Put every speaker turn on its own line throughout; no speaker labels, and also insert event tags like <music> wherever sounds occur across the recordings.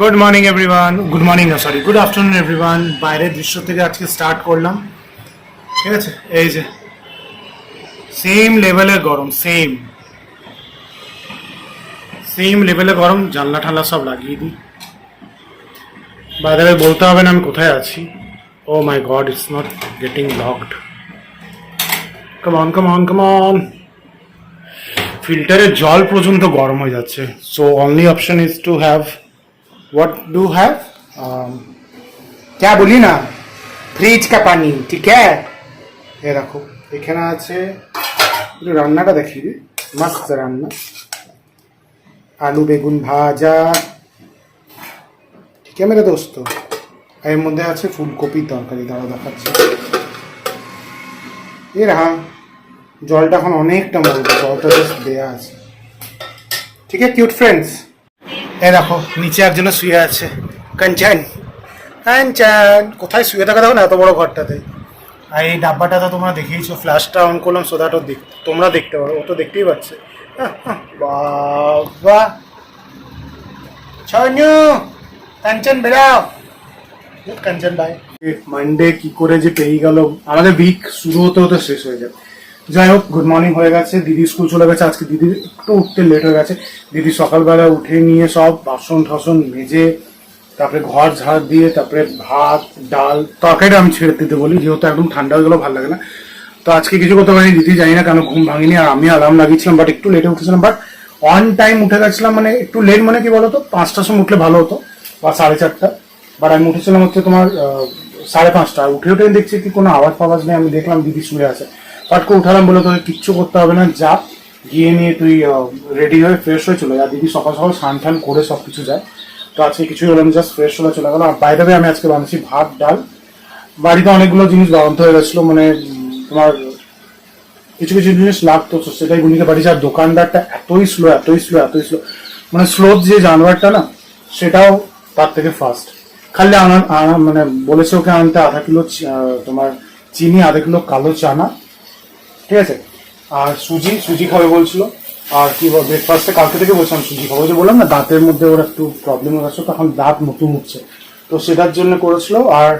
Good morning everyone good morning না sorry good afternoon everyone বাইরের দৃশ্য থেকে আজকে স্টার্ট করলাম। ঠিক আছে? এই যে সেম লেভেলের গরম সেম সেম লেভেলে গরম, জানলা ঠান্লা সব লাগিয়ে দিই। বাইরে বলতে হবে না, আমি কোথায় আছি। ও my god it's not getting locked come on come on come on ফিল্টারের জল পর্যন্ত গরম হয়ে যাচ্ছে। So only option is to have what do have Um, क्या बोली ना ফ্রিজ কা পানি ঠিক है এ দেখো এখানে আছে একটু রান্নাটা দেখি মস্ত রান্না আলু বেগুন ভাজা ঠিক আছে মেরে দোস্ত আর এর মধ্যে আছে ফুলকপির তরকারি দাঁড়া দেখাচ্ছে এ রাহা জলটা এখন অনেকটা মরবে জলটা জাস্ট দেয়া আছে ঠিক আছে কিউট ফ্রেন্ডস এ দেখো, নিচে একজনে শুয়ে আছে। কাঞ্চন কাঞ্চন, কোথায় শুয়ে থাকা? দেখো না, এত বড় ঘরটাতে। আর এই ডাব্বাটা তো তোমরা দেখেইছো, ফ্ল্যাশটা অন করলাম সো দেখ তোমরা দেখতে পারো, ও তো দেখতেই পাচ্ছে। বাবা। ছনু কাঞ্চন বেরাও কাঞ্চন ভাই মানডে কি করে যে পেয়ে গেল, আমাদের উইক শুরু হতে হতে শেষ হয়ে যাবে। যাই হোক গুড মর্নিং হয়ে গেছে। দিদি স্কুল চলে গেছে। আজকে দিদি একটু উঠতে লেট হয়ে গেছে। দিদি সকালবেলা উঠে নিয়ে সব বাসন ঠাসন মেজে, তারপরে ঘর ঝাড় দিয়ে, তারপরে ভাত, ডাল, তরকারিটা আমি ছেড়ে দিতে বলি। যেহেতু একদম ঠান্ডা হয়ে গেলো ভালো লাগে না। তো আজকে কিছু করতে পারিনি। দিদি জানি না কেন ঘুম ভাঙিনি আর আমি আলার্ম লাগিয়েছিলাম বাট একটু লেটে উঠেছিলাম। বাট অন টাইম উঠে গেছিলাম মানে একটু লেট মানে কি বলতো? পাঁচটার সময় উঠলে ভালো হতো, বা সাড়ে চারটা। বাট আমি উঠেছিলাম হচ্ছে তোমার সাড়ে পাঁচটা। উঠে উঠে দেখছি কি কোনো আওয়াজ ফাওয়াজ নেই। আমি দেখলাম দিদি শুয়ে আছে। পাট করে উঠালাম বলে তোকে কিচ্ছু করতে হবে না, যা। গিয়ে নিয়ে তুই রেডি হয়ে ফ্রেশ হয়ে চলে যা। দিদি সকাল সকাল স্নান টান করে সব কিছু যায়। তো আজকে কিছুই হলো না জাস্ট ফ্রেশ হলে, চলে গেলো। আর বাইরে আমি আজকে বানিয়েছি ভাত, ডাল। বাড়িতে অনেকগুলো জিনিস বানাতে হয়ে গেছিল মানে তোমার কিছু কিছু জিনিস লাগতো, তো সেটাই গুনিকে পাঠিয়েছি। আর দোকানদারটা এতই স্লো এতই স্লো এতই স্লো মানে স্লো যে জানোয়ারটা না, সেটাও তার থেকে ফাস্ট খালি আনা- মানে বলেছে ওকে আনতে আধা কিলো তোমার চিনি, আধা কিলো কালো চানা। ঠিক আছে? আর সুজি সুজি খাবে বলছিল। আর কি ব্রেকফাস্টে কালকে থেকে বলছিলাম সুজি খাব। যে বললাম না, দাঁতের মধ্যে ওর একটু প্রবলেম হয়ে গেছে, তখন দাঁত নতুন উঠছে। তো সেটার জন্য করেছিল, আর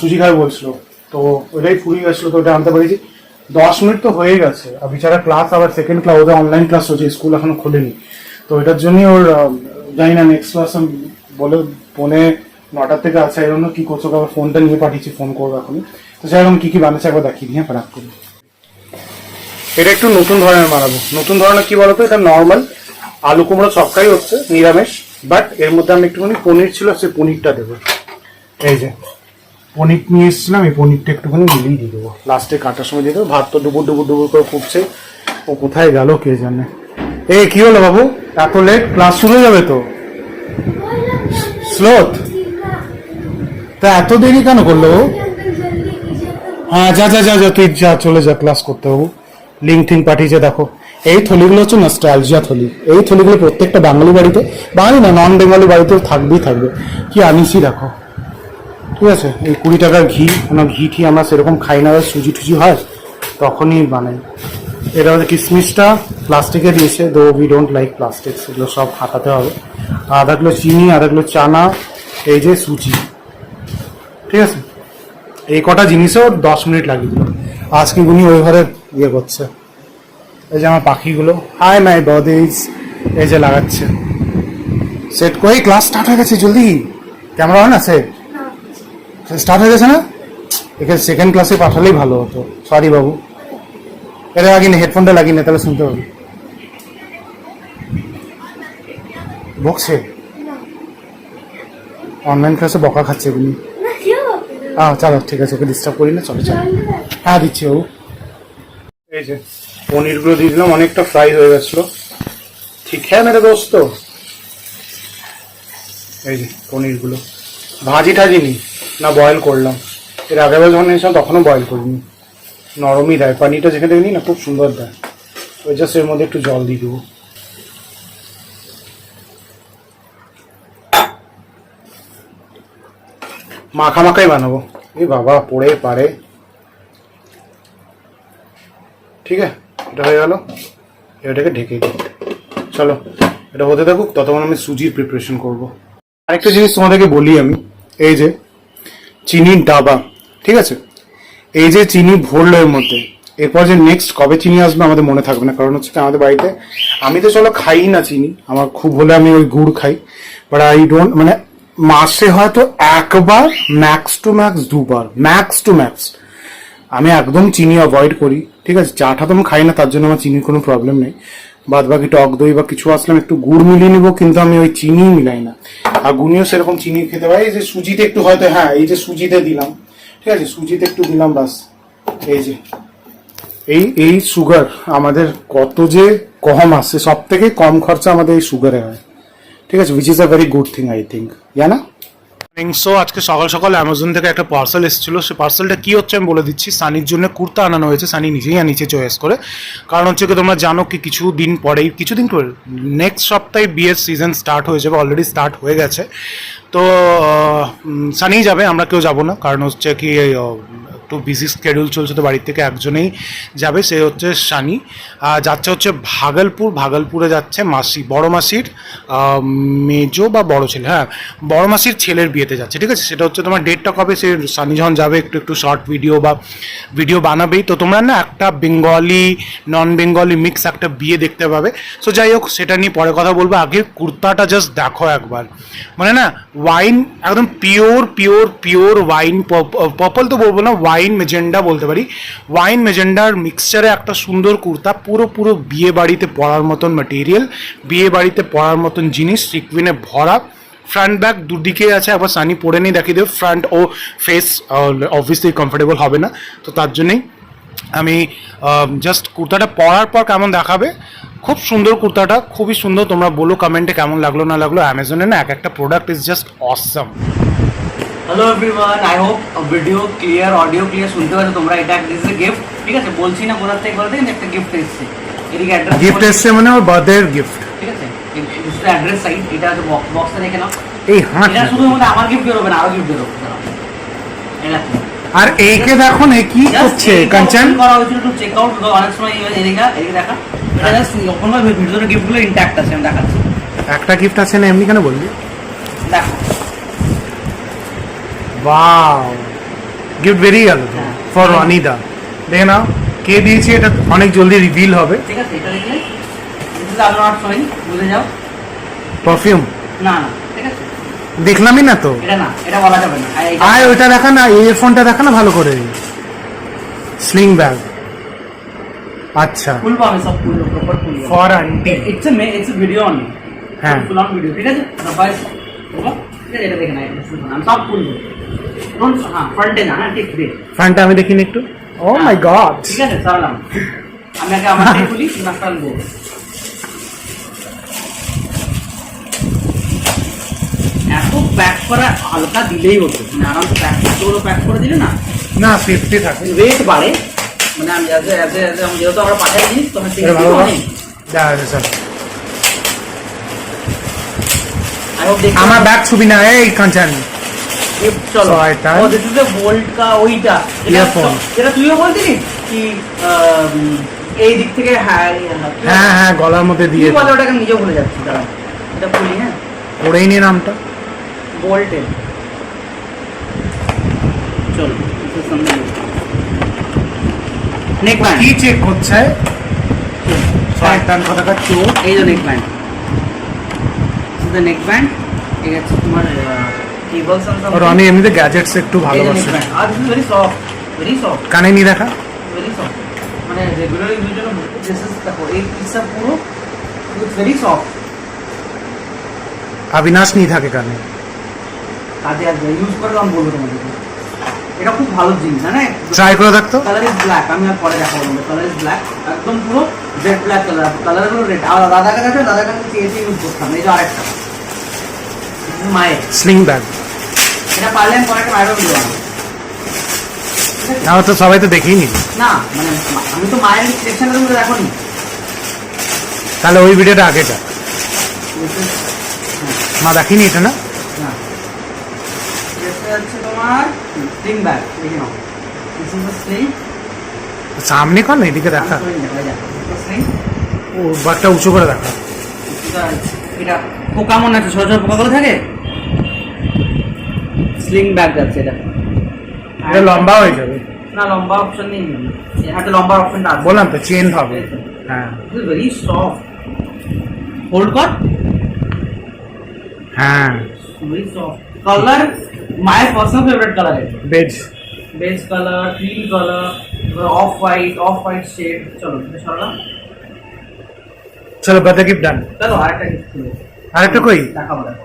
সুজি খাবে বলছিল। তো ওটাই ফুরিয়ে গেছিল, তো ওটা আনতে পারিছি দশ মিনিট তো হয়ে গেছে। আর বিচারা ক্লাস আবার সেকেন্ড ক্লাস ওদের অনলাইন ক্লাস হচ্ছে স্কুল এখনও খোলেনি। তো এটার জন্যই ওর জানি না নেক্সট ক্লাস বলে ফোনে নটার থেকে আছে এই জন্য কি করছ আবার ফোনটা নিয়ে পাঠিয়েছি ফোন করব এখন তো যাই কী কী বানাচ্ছে একবার দেখিয়ে দিয়ে ফেরাক করি। এটা একটু নতুন ধরনের বানাবো। নতুন ধরনের কি বলতো? এটা নর্মাল আলু কুমড়ো সবটাই হচ্ছে, নিরামিষ। বাট এর মধ্যে আমি একটুখানি পনির ছিল, সেই পনিরটা দেবো। এই যে, পনির নিয়ে এসেছিলাম, এই পনিরটা একটুখানি মিলিয়ে দিয়ে দেবো। লাস্টে কাটার সময় দিয়ে দেবো, ভাত তো ডুবুর ডুবুর ডুবুর করে ফুটছে। ও কোথায় গেল কে জানে। এই, কি হলো বাবু? এত লেট ক্লাস শুরু যাবে তো? স্লোথ তা এত দেরি কেন করল হ্যাঁ যা যা যা যা, তুই যা, চলে যা ক্লাস করতে বাবু। লিঙ্ক থিঙ্ক পাঠিয়েছে, দেখো। এই থলিগুলো হচ্ছে নস্টালজিয়া থলি। এই থলিগুলো প্রত্যেকটা বাঙালি বাড়িতে বাঙালি না নন বেঙ্গলি বাড়িতেও থাকবেই থাকবে। কি আনিসই দেখো। ঠিক আছে? এই কুড়ি টাকার ঘি, কোনো ঘি ঠি আমরা সেরকম খাই না সুজি টুজি হয়, তখনই বানাই। এটা হচ্ছে কিসমিসটা, প্লাস্টিকে দিয়েছে though we don't like plastic এগুলো সব হাতাতে হবে। আধা কিলো চিনি আধা কিলো চানা, এই যে সুজি। ঠিক আছে? এই কটা জিনিসও দশ মিনিট লাগিয়ে দিল আজকে উনি ওই ঘরে ইয়ে করছে। এই যে আমার পাখিগুলো। হাই মাই বদিজ এই যে লাগাচ্ছে। সেট করে ক্লাস স্টার্ট হয়ে গেছে জলদি। ক্যামেরা হয় না সেট স্টার্ট হয়ে গেছে না? একে সেকেন্ড ক্লাসে পাঠালেই ভালো হতো। সরি বাবু। এটা লাগিয়ে নে হেডফোনটা লাগিয়ে নে তাহলে শুনতে পাবি। বকছে অনলাইন ক্লাসে বকা খাচ্ছে এগুলি। হ্যাঁ চলো ঠিক আছে ওকে ডিস্টার্ব করি না চলো চলো। হ্যাঁ দিচ্ছি বাবু। এই যে পনিরগুলো দিয়ে দিলাম, অনেকটা ফ্রাই হয়ে গেছিল। ঠিক হ্যাঁ মেরে দোস্ত। এই যে পনিরগুলো। ভাজি টাজি নি বয়েল করলাম। এর আগের বার যখন নিয়েছিলাম তখনও বয়েল করিনি। নরমই দেয় পানিটা যেখানে নিই না, খুব সুন্দর দেয়। ওই জাস্ট এর মধ্যে একটু জল দিয়ে দেবো। মাখা মাখাই বানাবো। এ বাবা, পড়ে পারে। ঠিক আছে? এটা হয়ে গেল। এটাকে ঢেকে দিই। চলো, এটা হতে থাকুক, ততক্ষণ আমি সুজির প্রিপারেশন করব। আরেকটা জিনিস তোমাদেরকে বলি আমি, এই যে চিনির ডাবা, ঠিক আছে? এই যে চিনি ভরলো এর মধ্যে, এরপর যে নেক্সট কবে চিনি আসবে আমাদের মনে থাকবে না, কারণ হচ্ছে আমাদের বাড়িতে, আমি তো চলো খাই না চিনি, আমার খুব হলে আমি ওই গুড় খাই বাট আই ডোন্ট মানে মাসে হয়তো একবার ম্যাক্স টু ম্যাক্স দুবার ম্যাক্স টু ম্যাক্স আমি একদম চিনি অ্যাভয়েড করি, ঠিক আছে? চাটা তো আমি খাই না, তার জন্য আমার চিনির কোনো প্রবলেম নেই। বাদ বাকি টক দই বা কিছু আসলে আমি একটু গুড় মিলিয়ে নিবো, কিন্তু আমি ওই চিনি মিলাই না। আর গুনিও সেরকম চিনি খেতে পারি, এই যে সুজিতে একটু হয়তো হ্যাঁ এই যে সুজিতে দিলাম, ঠিক আছে? সুজিতে একটু দিলাম বাস এই যে, এই এই সুগার আমাদের কত যে কম আসছে সব থেকে কম খরচা আমাদের এই সুগারে হয়, ঠিক আছে? Which is a very good thing I think না সো আজকে সকাল সকাল অ্যামাজন থেকে একটা পার্সেল এসেছিল। সে পার্সেলটা কী হচ্ছে আমি বলে দিচ্ছি। সানির জন্য কুর্তা আনানো হয়েছে। সানি নিজেই আনিয়েছে চয়েস করে। কারণ হচ্ছে কি, তোমরা জানো কি কিছু দিন পরেই, কিছুদিন পরে নেক্সট সপ্তাহে বিয়ের সিজন স্টার্ট হয়ে যাবে অলরেডি স্টার্ট হয়ে গেছে। তো সানিই যাবে, আমরা কেউ যাব না। কারণ হচ্ছে কি একটু বিজি স্কেডিউল চলছে তো বাড়ির থেকে একজনেই যাবে, সে হচ্ছে সানি যাচ্ছে হচ্ছে ভাগলপুর। ভাগলপুরে যাচ্ছে মাসি, বড় মাসির মেজো বা বড় ছেলে হ্যাঁ বড় মাসির ছেলের বিয়েতে যাচ্ছে, ঠিক আছে? সেটা হচ্ছে তোমার ডেটটা কবে? সে সানি যখন যাবে, একটু একটু শর্ট ভিডিও বা ভিডিও বানাবেই। তো তোমরা না একটা বেঙ্গলি নন বেঙ্গলি মিক্স একটা বিয়ে দেখতে পাবে। সো যাই হোক, সেটা নিয়ে পরে কথা বলব। আগে কুর্তাটা জাস্ট দেখো একবার। মানে না ওয়াইন একদম পিওর পিওর পিওর ওয়াইন পপল তো বলব না ওয়াইন মেজেন্ডা বলতে পারি। ওয়াইন মেজেন্ডার মিক্সচারে একটা সুন্দর কুর্তা, পুরো পুরো বিয়ে বাড়িতে পরার মতন ম্যাটেরিয়াল বিয়ে বাড়িতে পরার মতন জিনিস সিকুইনে ভরা। ফ্রন্ট ব্যাক দুদিকে আছে, আবার সানি পরে নিয়ে দেখিয়ে দেবে। ফ্রন্ট ও ফেস অবভিয়াসলি কমফোর্টেবল হবে না। তো তার জন্যেই আমি জাস্ট কুর্তাটা পরার পর কেমন দেখাবে? খুব সুন্দর কুর্তাটা, খুবই সুন্দর। তোমরা বলো কমেন্টে কেমন লাগল, না লাগল। অ্যামাজনে না এক একটা product is just awesome
hello everyone I hope video clear audio clear শুনতে পাচ্ছ তোমরা। এটা দিস ইজ গিফট ঠিক আছে? বলছি না কোথা থেকে থেকে কিন্তু একটা গিফট এসেছে। এদিকে অ্যাড্রেস
গিফট এসছে মানে ওর বার্থডে গিফট
ঠিক আছে? দিস অ্যাড্রেস সাইট এটা হচ্ছে বক্স বক্সটা দেখে নাও।
এই হাঁট
এটা শুধু মধ্যে আমার গিফট বেরোবে না আরও গিফট বেরোবে। এটা
আর একে দেখো না কি করছে? কাঞ্চন
করা হয়েছিল একটু চেক আউট অনেক সময় এই এদিকে এদিকে দেখা। এটা জাস্ট করে ভিতরে গিফটগুলো ইন্ট্যাক্ট আছে আমি দেখাচ্ছি।
একটা গিফট আছে না এমনি কেন বললি?
দেখো।
ওয়াও গিফট বেরিয়ে গেল
হ্যাঁ।
ফর অনিদা দেখে নাও কে দিয়েছে এটা অনেক জলদি রিভিল হবে।
ঠিক আছে এটা দেখলে দিস ইজ আলো নট শোয়িং বুঝে যাও।
পারফিউম
না না
দেখলামই না তো।
এটা না এটা বলা যাবে না। আর
আয় ওইটা দেখা না ইয়ারফোনটা দেখা না ভালো করে? স্লিং ব্যাগ আচ্ছা।
সব proper
for auntie
it's a it's a video only
হ্যাঁ।
ফুল অন ভিডিও ঠিক আছে? ভয়েস খুলবো ঠিক আছে এটা দেখে না এটা শুনব না, আমি সব খুলবো হ্যাঁ ফ্রন্টে না হ্যাঁ ঠিক
আমি দেখিনি একটু। ও মাই গড
ঠিক আছে সারলাম। আমি আগে আমার <laughs> খুলি নাস্তা আনব। এত প্যাক করা হালকা দিলেই হতো। মানে আরামসে প্যাক করতে প্যাক করে দিলে না?
না সেফটি থাকে।
ওয়েট বাড়ে। মানে আমি অ্যাজ অ্যাজ যেহেতু আমরা পাঠাই জিনিস তখন
ভালো
সেফটি অনেক।
স্যার
আই হোপ দেখি
আমার ব্যাগ ছবি না এই কাঞ্চন
চলো।
ছয়টা।
ও দিস ইজ বোল্ট কা ওইটা। যেটা তুইও বলছিলি কি এই দিক থেকে হ্যাঁ
হ্যাঁ হ্যাঁ গলার মধ্যে দিয়ে
বলে ওটাকে? ভুলে যাচ্ছি দাঁড়া। এটা হ্যাঁ?
পড়েই নি নামটা।
বোল্টের চলো নেক ব্যান্ড
কি চেক করছে? শয়তান কথাকার চোর
এই যে neck band the neck band ঠিক আছে তোমার কেবল
রনি এমনিতে গ্যাজেটস একটু ভালোবাসে।
আর this is very soft very soft
কানে নি দেখা?
ভেরি সফট মানে রেগুলার ইউজের জন্য দিস দেখো এই পিসটা পুরো ভেরি সফট
অবিনাশ নি থাকে কানে।
কাজে আসবে ইউজ করে আমি বলব তোমাদেরকে এটা খুব ভালো জিনিস জানে?
ট্রাই করে দেখতো
কালার ইজ ব্ল্যাক আমি আর পরে দেখাবো কালার ইজ ব্ল্যাক একদম পুরো রেড ব্ল্যাক কালার কালার হলো রেড আর দাদা কাছে দাদা কাছে চেয়েছে ইউজ করতাম এই যে আরেকটা। মায়ের।
স্লিং ব্যাগ
এটা পারলে আমি পরে একটা মায়েরও দিলাম
না তো সবাই তো দেখেই নি
না মানে আমি তো মায়ের তুমি দেখো নি
তাহলে ওই ভিডিওটা আগে যা মা দেখিনি এটা না?
না। এটা হচ্ছে তোমার স্লিং ব্যাগ দেখে নাও। দিস ইজ স্লিং
সামনে কর না এদিকে দেখা। ও ব্যাগটা উঁচু করে দেখা।
এটা পোকা মনে আছে ছোট ছোট পোকাগুলো থাকে? স্লিং ব্যাগ যাচ্ছে এটা।
এটা লম্বা হয়ে যাবে।
না লম্বা অপশন নেই। হাতে লম্বা অপশনটা আছে।
বললাম তো চেন হবে। হ্যাঁ।
ভেরি সফট হোল্ড কর।
হ্যাঁ।
ভেরি সফট কালার মায়ের পার্সোনাল ফেভারিট কালার এটা
beige
beige colour cream colour off white off white shade চলো সরালাম।
চলো বাদা গিফট ডান
চলো আরেকটা গিফট
আরেকটা কই?
দেখাবো দেখো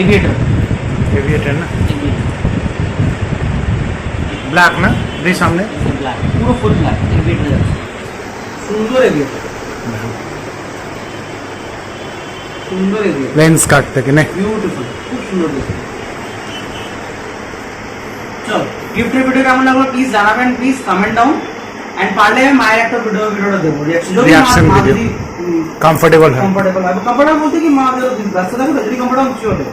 এভিয়েটার
এভিয়েটার না? ব্ল্যাক না? দুই সামনে?
ব্ল্যাক পুরো ফুল ব্ল্যাক এভিয়েটার আছে সুন্দর এভিয়েটার সুন্দর এভিয়েটার
লেন্স কাট থেকে নে।
বিউটিফুল খুব সুন্দর দেখতে চল গিফটের ভিডিও কেমন লাগল প্লিজ জানাবেন প্লিজ কমেন্ট ডাউন অ্যান্ড পারলে মায়ের একটা ভিডিও ভিডিওটা দেবো। রিয়াকশন ভিডিও
Reaction
মা- মা
video.
যদি
কমফোর্টেবল হয়
কমফোর্টেবল হবে কমফোর্টেবল বলতে কি মা যদি রাস্তা থাকবে যদি কমফোর্টেবল কিছু হতে